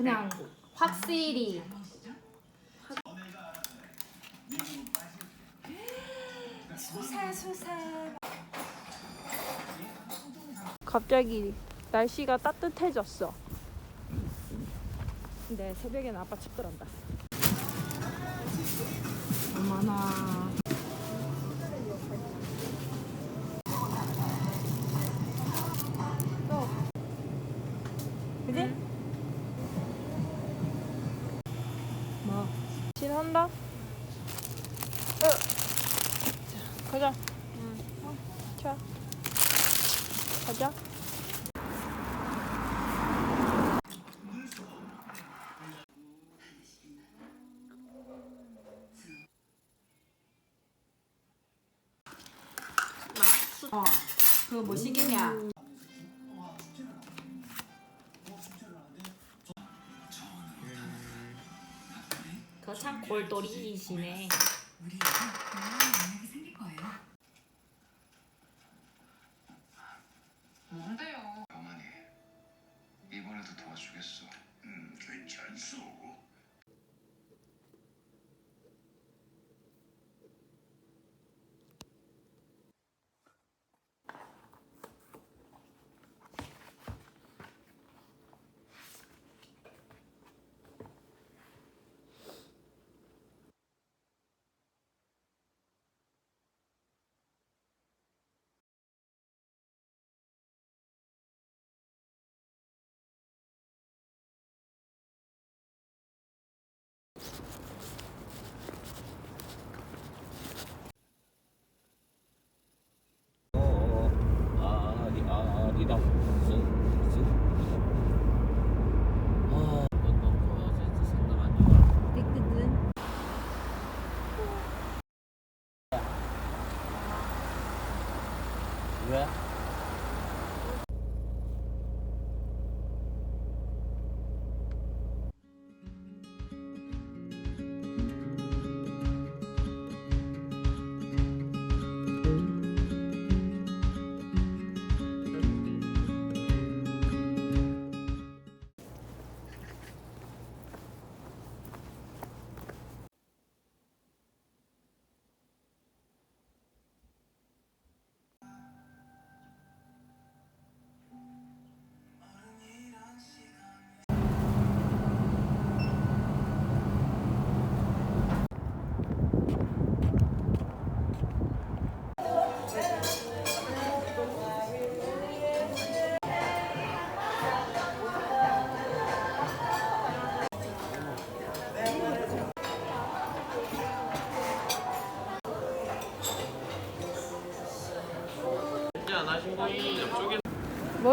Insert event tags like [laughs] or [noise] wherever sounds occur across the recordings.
그냥 확실히 갑자기 날씨가 따뜻해졌어. 근데 새벽에는 아빠 춥더란다. 얼마나 그지? 신한다? 어. 자, 가자. 응. 자. 가자. 어 그거 뭐 시키냐 그참 골똘히시네. 가만히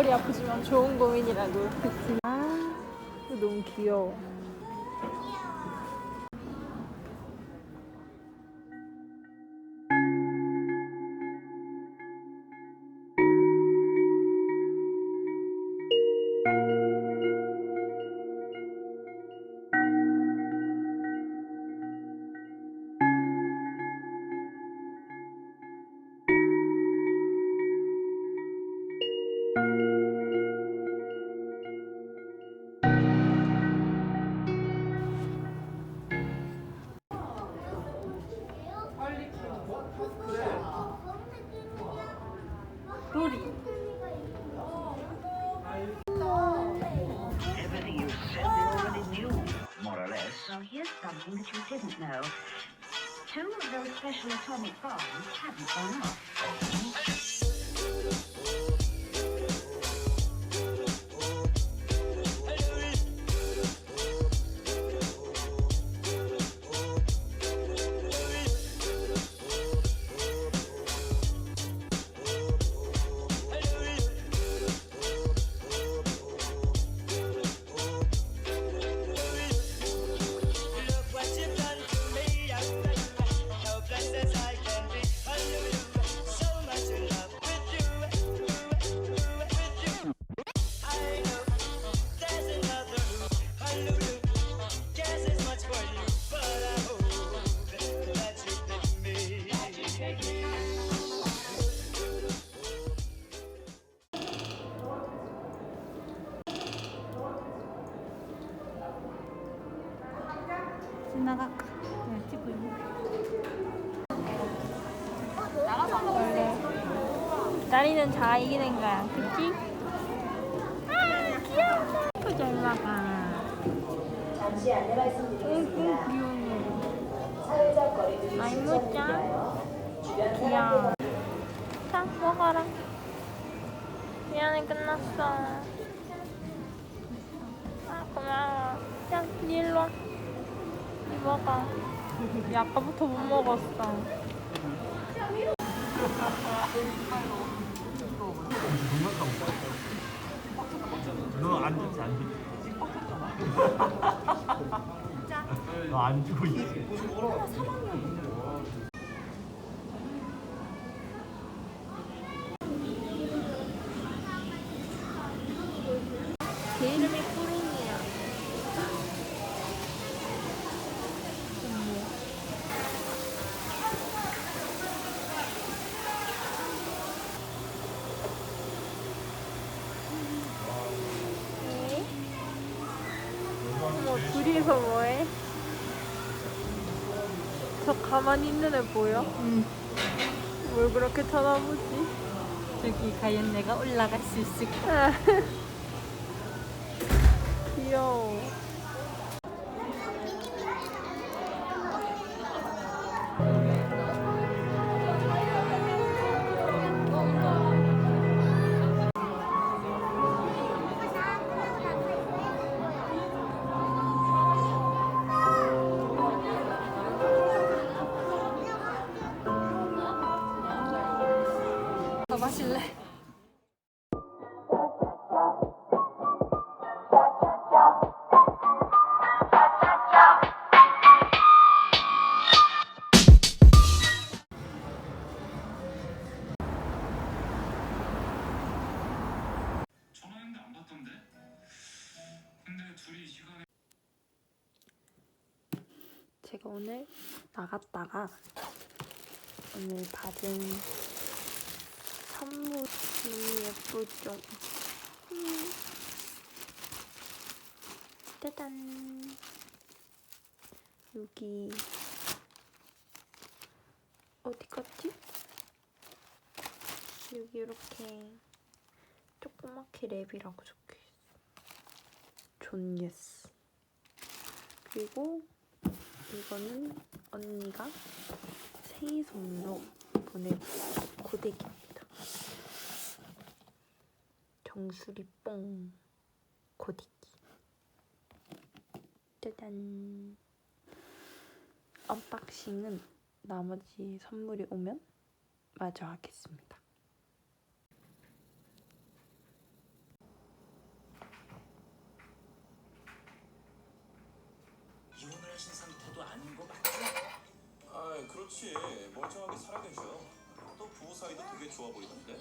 머리 아프지만 좋은 고민이라고. 아, 너무 귀여워. Less. Well, here's something that you didn't know. Two of those special atomic bombs haven't gone off. 나갈까? 네, 찍고 있네. 원래 다리는 자 이기는 거야, 그치? 아 귀여워. 그잘 나가. 잠시 안내 말씀드리겠습니다. 귀여워. 아이 무짱. 귀여워. 자 먹어라. 미안해 끝났어. 아 고마워. 야, 니 일로 와. 니 먹어. 야, 아까부터 못 먹었어. 너안 좋지 안 좋지. 너안 주고 있지. 둘이서 뭐해? 저 가만히 있는 애 보여? 응. 뭘 그렇게 쳐다보지? 저기 과연 내가 올라갈 수 있을까? [laughs] 귀여워. 제가 오늘 나갔다가 오늘 받은 선물 너무 예쁘죠? 음. 짜잔 여기 어디 갔지? 여기 이렇게 조그맣게 랩이라고 적혀있어 존 예스 그리고 이거는 언니가 생일 선물로 보낸 고데기입니다. 정수리 뽕 고데기. 짜잔. 언박싱은 나머지 선물이 오면 마저 하겠습니다. 그렇지. 멀쩡하게 살아계셔. 또 부부 사이도 되게 좋아 보이던데.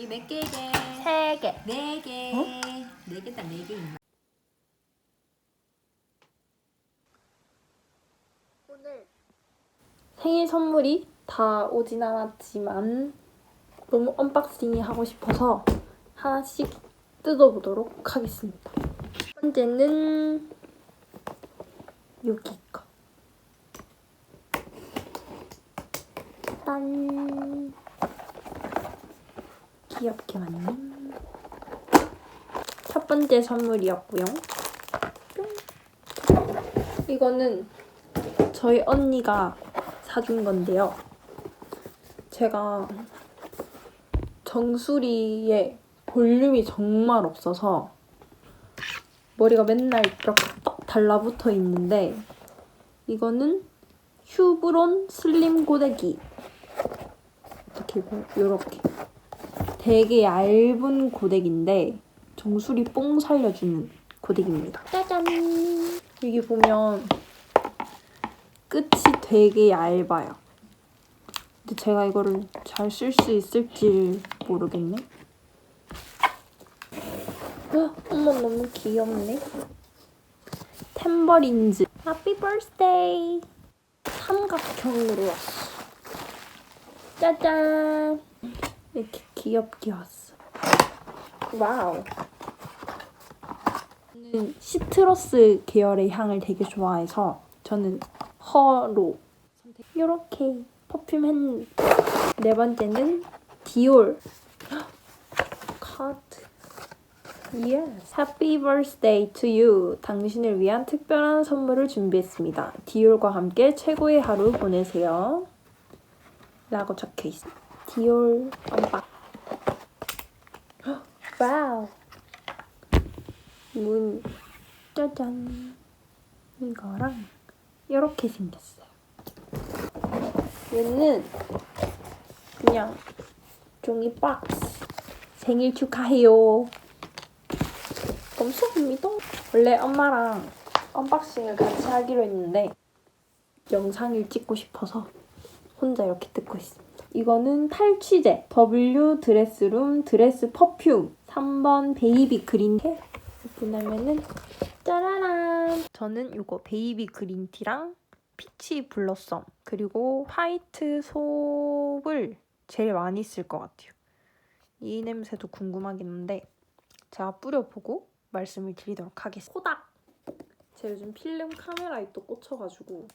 이 몇 개게? 세 개. 네 개. 네 개다 네 개. 임마. 생일 선물이 다 오진 않았지만 너무 언박싱이 하고 싶어서 하나씩 뜯어보도록 하겠습니다. 첫 번째는 여기 거. 짠. 귀엽게 왔네. 첫 번째 선물이었고요. 뿅. 이거는 저희 언니가 사준 건데요. 제가 정수리에 볼륨이 정말 없어서 머리가 맨날 이렇게 딱 달라붙어 있는데 이거는 휴브론 슬림 고데기 이렇게 이렇게 되게 얇은 고데기인데 정수리 뽕 살려주는 고데기입니다. 짜잔! 여기 보면 끝이 되게 얇아요. 근데 제가 이거를 잘 쓸 수 있을지 모르겠네. 어, 엄마 너무 귀엽네. 템버린즈. 해피 버스데이. 삼각형으로 왔어. 짜잔. 이렇게 귀엽게 왔어. 와우. 저는 시트러스 계열의 향을 되게 좋아해서 저는 허로. 이렇게 퍼퓸 했는데 네 번째는 디올 카드. Yes. Happy birthday to you. 당신을 위한 특별한 선물을 준비했습니다. 디올과 함께 최고의 하루 보내세요. 라고 적혀 있어. 디올 언박. 와우. 문 짜잔. 이거랑 이렇게 생겼어요. 얘는 그냥 종이 박스. 생일 축하해요. 감사합니다. 원래 엄마랑 언박싱을 같이 하기로 했는데 영상을 찍고 싶어서 혼자 이렇게 뜯고 있습니다. 이거는 탈취제 W 드레스룸 드레스 퍼퓸 3번 베이비 그린티 오픈하면은 짜라란 저는 이거 베이비 그린티랑 피치 블러썸 그리고 화이트 속을 제일 많이 쓸 것 같아요. 이 냄새도 궁금하긴 한데 제가 뿌려보고 말씀을 드리도록 하겠습니다. 제가 요즘 필름 카메라에 또 꽂혀가지고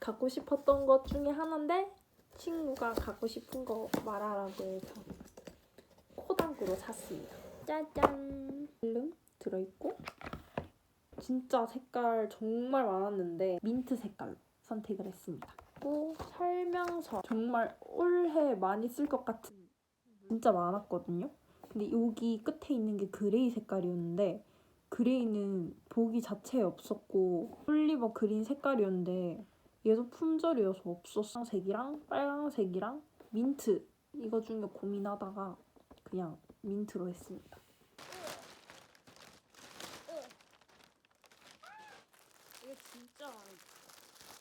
갖고 싶었던 것 중에 하나인데 친구가 갖고 싶은 거 말하라고 해서 코닥으로 샀습니다. 짜잔! 필름 들어있고 진짜 색깔 정말 많았는데 민트 색깔로 선택을 했습니다. 또 설명서 정말 올해 많이 쓸 것 같은 진짜 많았거든요. 근데 여기 끝에 있는 게 그레이 색깔이었는데 그레이는 보기 자체에 없었고 올리버 그린 색깔이었는데 얘도 품절이어서 없었어. 빨강색이랑 빨강색이랑 민트 이거 중에 고민하다가 그냥 민트로 했습니다. 이게 진짜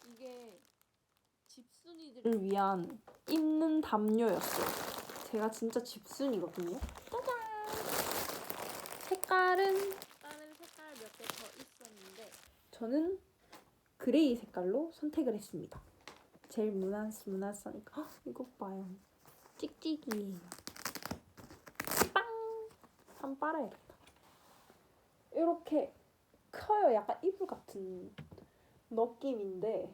이게 집순이들을 위한 입는 담요였어요. 제가 진짜 집순이거든요. 짜잔! 색깔은 다른 색깔 몇 개 더 있었는데 저는 그레이 색깔로 선택을 했습니다. 제일 무난 무난하니까 헉, 이거 봐요. 찍찍이에요. 빵! 한 빨아야겠다. 이렇게 커요. 약간 이불 같은 느낌인데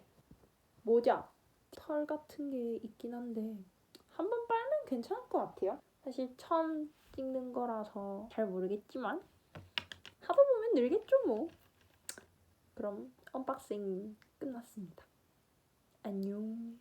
모자 털 같은 게 있긴 한데 한 번 빨면 괜찮을 것 같아요. 사실 처음 찍는 거라서 잘 모르겠지만 하다 보면 늘겠죠 뭐. 그럼 언박싱 끝났습니다. 안녕.